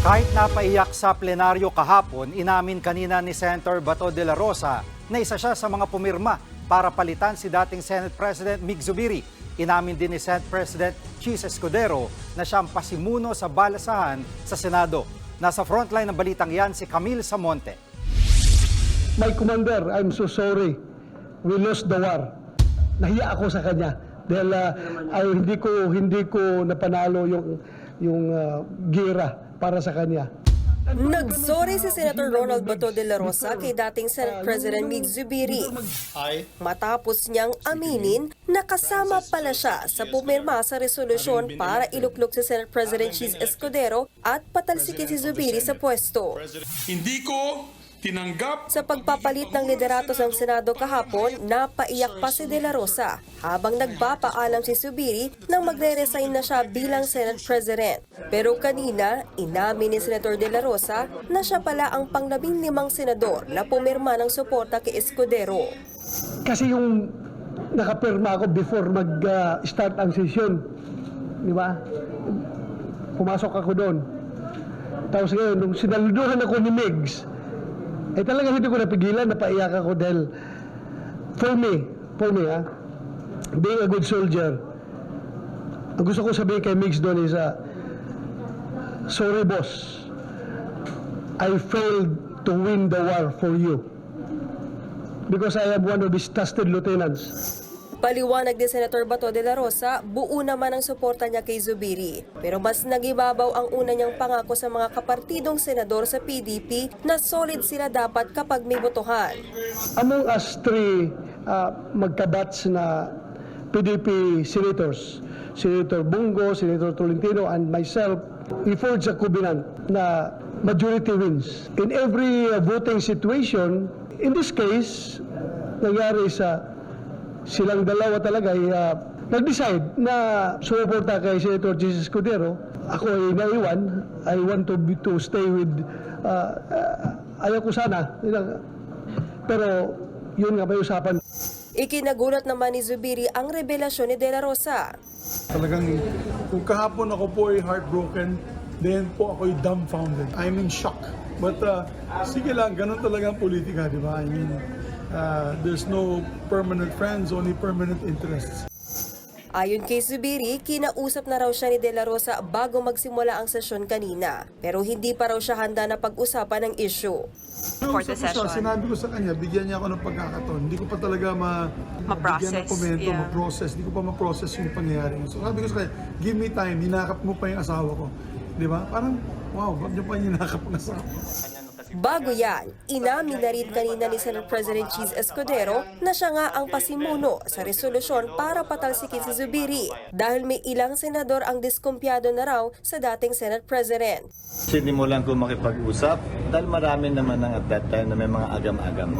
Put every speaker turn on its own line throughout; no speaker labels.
Kahit napaiyak sa plenaryo kahapon, inamin kanina ni Senator Bato de la Rosa na isa siya sa mga pumirma para palitan si dating Senate President Mig Zubiri. Inamin din ni Senate President Chis Escudero na siyang pasimuno sa balasahan sa Senado. Nasa frontline ng balitang yan si Camille Samonte.
My commander, I'm so sorry. We lost the war. Nahiya ako sa kanya dahil ah, ay hindi ko hindi ko napanalo yung yung ah, gira para sa kanya.
Nagsorry si Senator Ronald Bato de la Rosa kay dating Senate President Mig Zubiri matapos niyang aminin na kasama pala siya sa pumirma sa resolusyon para iluklok si Senate President Cheese Escudero at patalsikin si Zubiri sa pwesto.
Hindi ko tinanggap
Sa pagpapalit ng liderato ng Senado kahapon, napaiyak pa si De La Rosa habang nagpapaalam si Subiri nang magre-resign na siya bilang Senate President. Pero kanina, inamin ni Senator De La Rosa na siya pala ang panglabing limang senador na pumirma ng suporta kay Escudero.
Kasi yung nakapirma ako before mag-start ang session. Di ba? Pumasok ako doon. Tapos ngayon, nung sinaluduhan ako ni Migs, eh talaga hindi ko napigilan, napaiyak ako dahil for me, for me ha, being a good soldier, ang gusto ko sabihin kay Migs doon is, ah, sorry boss, I failed to win the war for you. Because I am one of his trusted lieutenants.
Paliwanag ni Senator Bato de la Rosa, buo naman ang suporta niya kay Zubiri. Pero mas nagibabaw ang una niyang pangako sa mga kapartidong senador sa PDP na solid sila dapat kapag may botohan.
Among us three uh, magkabats na PDP senators, Senator Bungo, Senator Tolentino, and myself, we forged a covenant na majority wins. In every uh, voting situation, in this case, nangyari sa silang dalawa talaga ay uh, nag-decide na sumuporta kay Senator Jesus Escudero. Ako ay naiwan. I want to, be, to stay with, uh, uh, ayaw ko sana. Pero yun nga, may usapan.
Ikinagulat naman ni Zubiri ang revelasyon ni De La Rosa.
Talagang kung kahapon ako po ay heartbroken, then po ako ay dumbfounded. I'm in shock. But uh, sige lang, ganun talaga ang politika, di ba? I mean, uh, there's no permanent friends, only permanent interests.
Ayon kay Zubiri, kinausap na raw siya ni De La Rosa bago magsimula ang sesyon kanina. Pero hindi pa raw siya handa na pag-usapan ng issue.
For
the session.
sinabi ko sa kanya, bigyan niya ako ng pagkakataon. Hindi ko pa talaga ma bigyan
Ma-process,
ng komento,
yeah.
ma-process. Hindi ko pa ma-process yung pangyayari. So sabi ko sa kanya, give me time, hinakap mo pa yung asawa ko. Di ba? Parang, wow, ba't niyo pa hinakap ang asawa ko?
Bago yan, inamin na rin kanina ni Senate President Cheese Escudero na siya nga ang pasimuno sa resolusyon para patalsikin si Zubiri dahil may ilang senador ang diskumpiyado na raw sa dating Senate President.
Sinimulan ko makipag-usap dahil marami naman ng at that time na may mga agam-agam.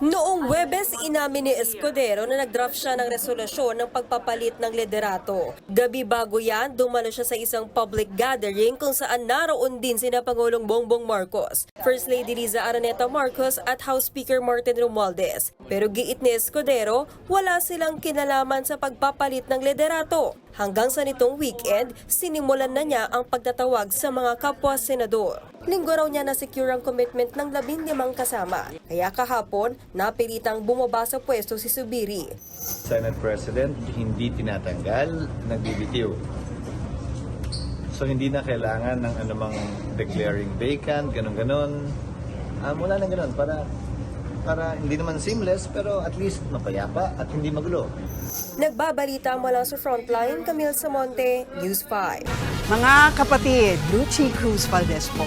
Noong Webes, inamin ni Escudero na nagdraft siya ng resolusyon ng pagpapalit ng liderato. Gabi bago yan, dumalo siya sa isang public gathering kung saan naroon din sina Pangulong Bongbong Marcos, First Lady Liza Araneta Marcos at House Speaker Martin Romualdez. Pero giit ni Escudero, wala silang kinalaman sa pagpapalit ng liderato. Hanggang sa nitong weekend, sinimulan na niya ang pagtatawag sa mga kapwa-senador. Linggo raw niya na-secure ang commitment ng labing limang kasama. Kaya kahapon, napilitang bumaba sa pwesto si Subiri.
Senate President hindi tinatanggal, nagbibitiw. So hindi na kailangan ng anumang declaring vacant, ganun-ganon. Um, wala na ganun para para hindi naman seamless pero at least mapayapa at hindi magulo.
Nagbabalita mula sa Frontline, Camille Samonte, News 5.
Mga kapatid, Lucy Cruz Valdez po,